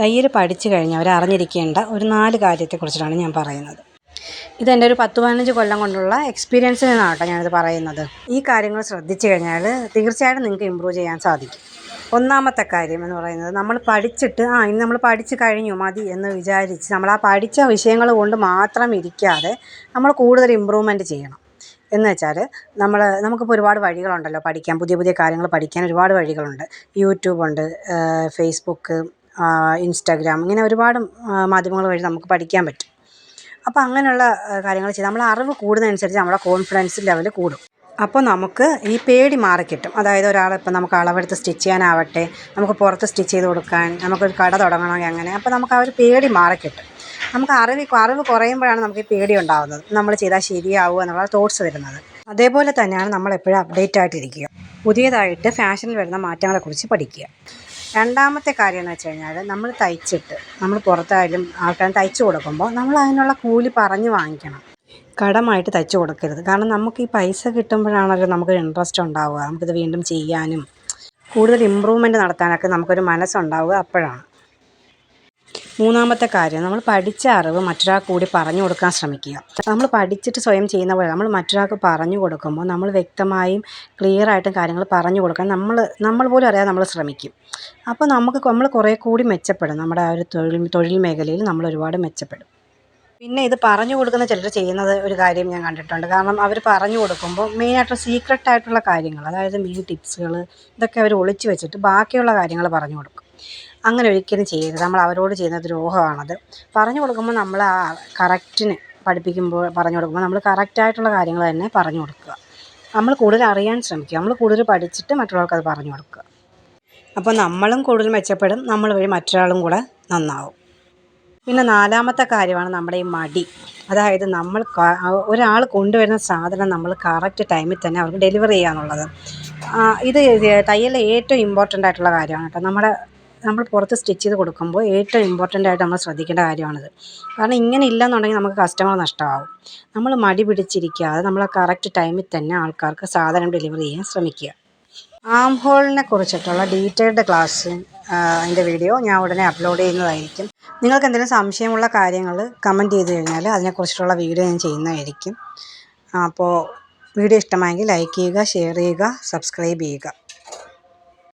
തയ്യൽ പഠിച്ചു കഴിഞ്ഞവർ അറിഞ്ഞിരിക്കേണ്ട ഒരു നാല് കാര്യത്തെക്കുറിച്ചിട്ടാണ് ഞാൻ പറയുന്നത്. ഇതെന്റെ ഒരു പത്ത് പതിനഞ്ച് കൊല്ലം കൊണ്ടുള്ള എക്സ്പീരിയൻസിൽ നിന്നാണ് ഞാനിത് പറയുന്നത്. ഈ കാര്യങ്ങൾ ശ്രദ്ധിച്ചു കഴിഞ്ഞാൽ തീർച്ചയായിട്ടും നിങ്ങൾക്ക് ഇമ്പ്രൂവ് ചെയ്യാൻ സാധിക്കും. ഒന്നാമത്തെ കാര്യം എന്ന് പറയുന്നത് നമ്മൾ പഠിച്ചിട്ട് ആ ഇനി നമ്മൾ പഠിച്ച് കഴിഞ്ഞു മതി എന്ന് വിചാരിച്ച് നമ്മൾ ആ പഠിച്ച വിഷയങ്ങൾ കൊണ്ട് മാത്രം ഇരിക്കാതെ നമ്മൾ കൂടുതൽ ഇമ്പ്രൂവ്മെന്റ് ചെയ്യണം. എന്ന് വെച്ചാൽ നമ്മൾ നമുക്കിപ്പോൾ ഒരുപാട് വഴികളുണ്ടല്ലോ പഠിക്കാൻ പുതിയ പുതിയ കാര്യങ്ങൾ പഠിക്കാൻ ഒരുപാട് വഴികളുണ്ട്. യൂട്യൂബുണ്ട് ഫേസ്ബുക്ക് ഇൻസ്റ്റാഗ്രാം ഇങ്ങനെ ഒരുപാട് മാധ്യമങ്ങൾ വഴി നമുക്ക് പഠിക്കാൻ പറ്റും. അപ്പം അങ്ങനെയുള്ള കാര്യങ്ങൾ ചെയ്ത് നമ്മൾ അറിവ് കൂടുന്നതനുസരിച്ച് നമ്മുടെ കോൺഫിഡൻസ് ലെവൽ കൂടും. അപ്പോൾ നമുക്ക് ഈ പേടി മാറിക്കിട്ടും അതായത് ഒരാൾ ഇപ്പം നമുക്ക് അളവെടുത്ത് സ്റ്റിച്ച് ചെയ്യാനാവട്ടെ നമുക്ക് പുറത്ത് സ്റ്റിച്ച് ചെയ്ത് കൊടുക്കാൻ നമുക്കൊരു കട തുടങ്ങണമെങ്കിൽ അങ്ങനെ അപ്പോൾ നമുക്ക് ആ ഒരു പേടി മാറിക്കിട്ടും നമുക്ക് അറിവ് അറിവ് കുറയുമ്പോഴാണ് നമുക്ക് ഈ പേടി ഉണ്ടാകുന്നത് നമ്മൾ ചെയ്താൽ ശരിയാവുക എന്നുള്ള തോട്ട്സ് വരുന്നത്. അതേപോലെ തന്നെയാണ് നമ്മൾ എപ്പോഴും അപ്ഡേറ്റ് ആയിട്ടിരിക്കുക. പുതിയതായിട്ട് ഫാഷനിൽ വരുന്ന മാറ്റങ്ങളെക്കുറിച്ച് പഠിക്കുക. രണ്ടാമത്തെ കാര്യം എന്ന് വെച്ച് കഴിഞ്ഞാൽ നമ്മൾ തയ്ച്ചിട്ട് നമ്മൾ പുറത്തായാലും ആൾക്കാർ തയ്ച്ചു കൊടുക്കുമ്പോൾ നമ്മൾ അതിനുള്ള കൂലി പറഞ്ഞ് വാങ്ങിക്കണം. കടമായിട്ട് തയ്ച്ചു കൊടുക്കരുത്. കാരണം നമുക്ക് ഈ പൈസ കിട്ടുമ്പോഴാണല്ലോ നമുക്കൊരു ഇൻട്രസ്റ്റ് ഉണ്ടാവുക. നമുക്കിത് വീണ്ടും ചെയ്യാനും കൂടുതൽ ഇമ്പ്രൂവ്മെന്റ് നടത്താനൊക്കെ നമുക്കൊരു മനസ്സുണ്ടാവുക അപ്പോഴാണ്. മൂന്നാമത്തെ കാര്യം നമ്മൾ പഠിച്ച അറിവ് മറ്റൊരാൾക്ക് കൂടി പറഞ്ഞു കൊടുക്കാൻ ശ്രമിക്കുക. നമ്മൾ പഠിച്ചിട്ട് സ്വയം ചെയ്യുന്ന പോലെ നമ്മൾ മറ്റൊരാൾക്ക് പറഞ്ഞു കൊടുക്കുമ്പോൾ നമ്മൾ വ്യക്തമായും ക്ലിയർ ആയിട്ടും കാര്യങ്ങൾ പറഞ്ഞു കൊടുക്കാൻ നമ്മൾ നമ്മൾ പോലും അറിയാതെ നമ്മൾ ശ്രമിക്കും. അപ്പോൾ നമുക്ക് നമ്മൾ കുറേ കൂടി മെച്ചപ്പെടും. നമ്മുടെ ആ ഒരു തൊഴിൽ തൊഴിൽ മേഖലയിൽ നമ്മൾ ഒരുപാട് മെച്ചപ്പെടും. പിന്നെ ഇത് പറഞ്ഞു കൊടുക്കുന്ന ചിലർ ചെയ്യുന്നത് ഒരു കാര്യം ഞാൻ കണ്ടിട്ടുണ്ട്. കാരണം അവർ പറഞ്ഞു കൊടുക്കുമ്പോൾ മെയിനായിട്ട് സീക്രട്ട് ആയിട്ടുള്ള കാര്യങ്ങൾ അതായത് മെയിൻ ടിപ്സുകൾ ഇതൊക്കെ അവർ ഒളിച്ചു വെച്ചിട്ട് ബാക്കിയുള്ള കാര്യങ്ങൾ പറഞ്ഞു കൊടുക്കും. അങ്ങനെ ഒരിക്കലും ചെയ്യരുത്. നമ്മൾ അവരോട് ചെയ്യുന്ന ദ്രോഹമാണത്. പറഞ്ഞു കൊടുക്കുമ്പോൾ നമ്മൾ ആ കറക്റ്റിന് പഠിപ്പിക്കുമ്പോൾ പറഞ്ഞു കൊടുക്കുമ്പോൾ നമ്മൾ കറക്റ്റായിട്ടുള്ള കാര്യങ്ങൾ തന്നെ പറഞ്ഞു കൊടുക്കുക. നമ്മൾ കൂടുതൽ അറിയാൻ ശ്രമിക്കുക. നമ്മൾ കൂടുതൽ പഠിച്ചിട്ട് മറ്റുള്ളവർക്ക് അത് പറഞ്ഞു കൊടുക്കുക. അപ്പോൾ നമ്മളും കൂടുതൽ മെച്ചപ്പെടും. നമ്മൾ വഴി മറ്റൊരാളും കൂടെ നന്നാവും. പിന്നെ നാലാമത്തെ കാര്യമാണ് നമ്മുടെ ഈ മടി. അതായത് നമ്മൾ ഒരാൾ കൊണ്ടുവരുന്ന സാധനം നമ്മൾ കറക്റ്റ് ടൈമിൽ തന്നെ അവർക്ക് ഡെലിവറി ചെയ്യാന്നുള്ളത്. ഇത് തയ്യലിൽ ഏറ്റവും ഇമ്പോർട്ടന്റ് ആയിട്ടുള്ള കാര്യമാണ് കേട്ടോ. നമ്മുടെ നമ്മൾ പുറത്ത് സ്റ്റിച്ച് ചെയ്ത് കൊടുക്കുമ്പോൾ ഏറ്റവും ഇമ്പോർട്ടന്റ് ആയിട്ട് നമ്മൾ ശ്രദ്ധിക്കേണ്ട കാര്യമാണിത്. കാരണം ഇങ്ങനെ ഇല്ലെന്നുണ്ടെങ്കിൽ നമുക്ക് കസ്റ്റമർ നഷ്ടമാവും. നമ്മൾ മടി പിടിച്ചിരിക്കാതെ നമ്മൾ കറക്റ്റ് ടൈമിൽ തന്നെ ആൾക്കാർക്ക് സാധനം ഡെലിവറി ചെയ്യാൻ ശ്രമിക്കുക. ആം ഹോളിനെ കുറിച്ചിട്ടുള്ള ഡീറ്റെയിൽഡ് ക്ലാസ് അതിന്റെ വീഡിയോ ഞാൻ ഉടനെ അപ്ലോഡ് ചെയ്യുന്നതായിരിക്കും. നിങ്ങൾക്ക് എന്തെങ്കിലും സംശയമുള്ള കാര്യങ്ങൾ കമന്റ് ചെയ്ത് കഴിഞ്ഞാൽ അതിനെക്കുറിച്ചിട്ടുള്ള വീഡിയോ ഞാൻ ചെയ്യുന്നതായിരിക്കും. അപ്പോൾ വീഡിയോ ഇഷ്ടമായെങ്കിൽ ലൈക്ക് ചെയ്യുക ഷെയർ ചെയ്യുക സബ്സ്ക്രൈബ് ചെയ്യുക.